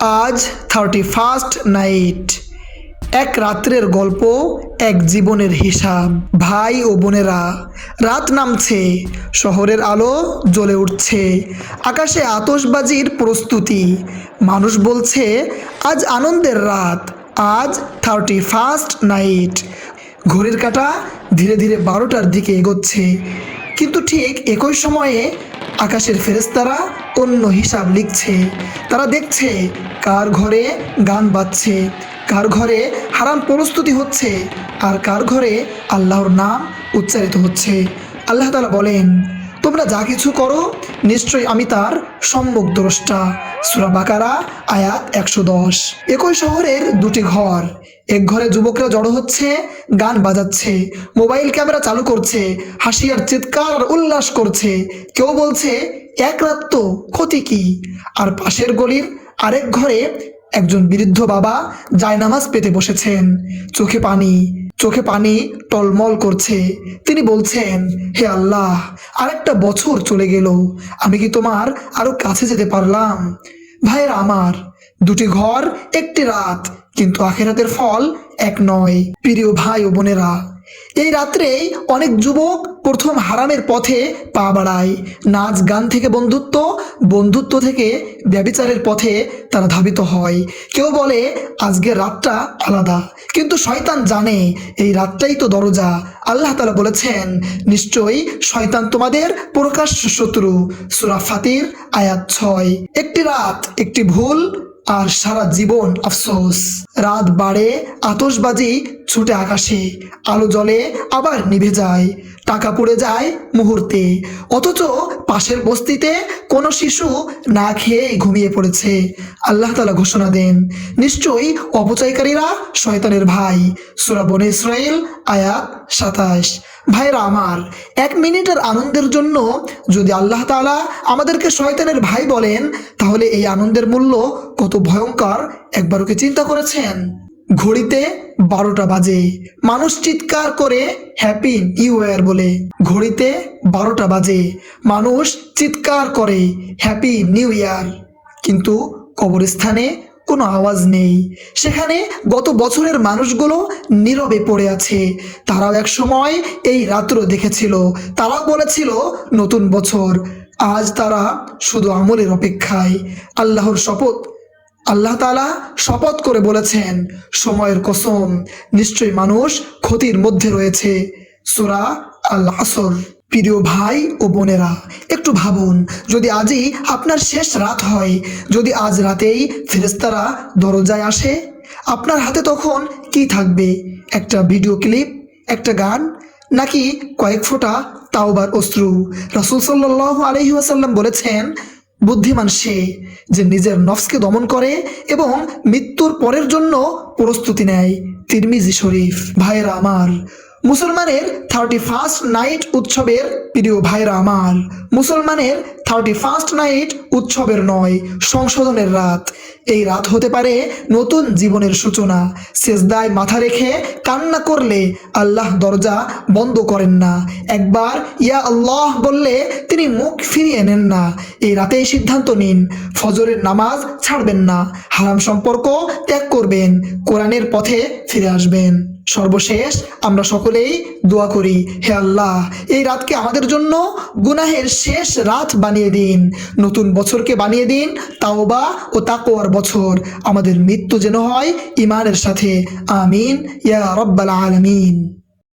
আজ thirty first night এক রাত্রের গল্প, এক জীবনের হিসাব। ভাই ও বোনেরা, রাত নামছে, শহরের আলো জ্বলে উঠছে, আকাশে আতশবাজির প্রস্তুতি। মানুষ বলছে, আজ আনন্দের রাত, আজ থার্টি ফার্স্ট নাইট ঘড়ির কাঁটা ধীরে ধীরে বারোটার দিকে এগোচ্ছে। কিন্তু ঠিক একই সময়ে আকাশের ফেরেস্তারা অন্য হিসাব লিখছে। তারা দেখছে কার ঘরে গান বাজছে, কার ঘরে হারাম প্রস্তুতি হচ্ছে আর কার ঘরে আল্লাহর নাম উচ্চারিত হচ্ছে। আল্লাহ তালা বলেন, তোমরা যা কিছু করো, নিশ্চয়ই আমি তার সম্মুখ দ্রষ্টা। সুরা বাকারা, আয়াত একশো দশ। একই শহরের দুটি ঘর। এক ঘরে যুবকরা জড়ো হচ্ছে, গান বাজাচ্ছে, মোবাইল ক্যামেরা চালু করছে হাসি আর চিৎকার আর উল্লাস করছে। কেউ বলছে, এক রাত তো, ক্ষতি কি? আর পাশের গলির আরেক ঘরে একজন বৃদ্ধ বাবা জায়নামাজ পেতে বসেছেন। চোখে পানি চোখে পানি টলমল করছে। তিনি বলছেন, হে আল্লাহ, আরেকটা বছর চলে গেল। আমি কি তোমার আরও কাছে যেতে পারলাম? ভাইয়ের আমার, দুটি ঘর, একটি রাত কিন্তু আখেরাতের ফল এক নয়। প্রিয় ভাই ও বোনেরা, এই রাত্রেই অনেক যুবক প্রথম হারামের পথে পা বাড়ায়। নাচ গান থেকে বন্ধুত্ব বন্ধুত্ব থেকে ব্যবিচারের পথে তারা ধাবিত হয়। কেউ বলে, আজকের রাতটা আলাদা। কিন্তু শয়তান জানে, এই রাতটাই তো দরজা। আল্লাহ তালা বলেছেন, নিশ্চয়ই শয়তান তোমাদের প্রকাশ্য শত্রু। সুরা ফাতির আয়াত ছয়। একটি রাত, একটি ভুল আর সারা জীবন আফসোস। রাত বাড়ে আতশবাজি ছুটে আকাশে আলো জলে আবার নিভে যায়। টাকা পড়ে যায় মুহূর্তে। অথচ পাশের বস্তিতে কোনো শিশু না খেয়েই ঘুমিয়ে পড়েছে। আল্লাহ তালা ঘোষণা দেন, নিশ্চয়ই অপচয়কারীরা শয়তানের ভাই। সুরা বনে ইসরায়েল আয়াত সাতাশ। ভাইরা আমার, এক মিনিটের আনন্দের জন্য যদি আল্লাহ তাআলা আমাদেরকে শয়তানের ভাই বলেন, তাহলে এই আনন্দের মূল্য কত ভয়ঙ্কর, একবার ওকে চিন্তা করেছেন? ঘড়িতে বারোটা বাজে। মানুষ চিৎকার করে, হ্যাপি নিউ ইয়ার বলে। ঘড়িতে বারোটা বাজে। মানুষ চিৎকার করে, হ্যাপি নিউ ইয়ার কিন্তু কবরস্থানে কোনো আওয়াজ নেই। সেখানে গত বছরের মানুষগুলো নীরবে পড়ে আছে। তারাও এক সময় এই রাত্র দেখেছিল। তারাও বলেছিল, নতুন বছর। আজ তারা শুধু আমলের অপেক্ষায়। আল্লাহর শপথ আল্লাহ তালা শপথ করে বলেছেন, সময়ের কসম, নিশ্চয়ই মানুষ ক্ষতির মধ্যে রয়েছে। সুরা আল আসর প্রিয় ভাই ও বোনেরা, একটু ভাবুন, যদি আজই আপনার শেষ রাত হয়, যদি আজ রাতেই ফেরেস্তারা দরজায় আসে, আপনার হাতে তখন কি থাকবে? একটা ভিডিও ক্লিপ, একটা গান, নাকি কয়েক ফোঁটা তাওবার অশ্রু? রাসুল সাল্লাহ আলহিউসাল্লাম বলেছেন বুদ্ধিমান সে যে নিজের নফসকে দমন করে এবং মৃত্যুর পরের জন্য প্রস্তুতি নেয়। তিরমিজি শরীফ ভাইরা আমার, মুসলমানের থার্টি ফার্স্ট নাইট উৎসবের প্রিয় ভাইরা আমার, মুসলমানের থার্টি ফার্স্ট নাইট উৎসবের নয়, সংশোধনের রাত। এই রাত হতে পারে নতুন জীবনের সূচনা। সেজদায় মাথা রেখে কান্না করলে আল্লাহ দরজা বন্ধ করেন না। একবার ইয়া আল্লাহ বললে তিনি মুখ ফিরিয়ে নেন না। এই রাতেই সিদ্ধান্ত নিন, ফজরের নামাজ ছাড়বেন না, হারাম সম্পর্ক ত্যাগ করবেন, কোরআনের পথে ফিরে আসবেন। সর্বশেষ আমরা সকলেই দোয়া করি, হে আল্লাহ, এই রাতকে আমাদের জন্য গুনাহের শেষ রাত বানিয়ে দিন, নতুন বছরকে বানিয়ে দিন, তাওবা ও তাকোয়ার বছর, আমাদের মৃত্যু যেন হয় ইমানের সাথে। আমিন, ইয়া রব্বাল আলমিন।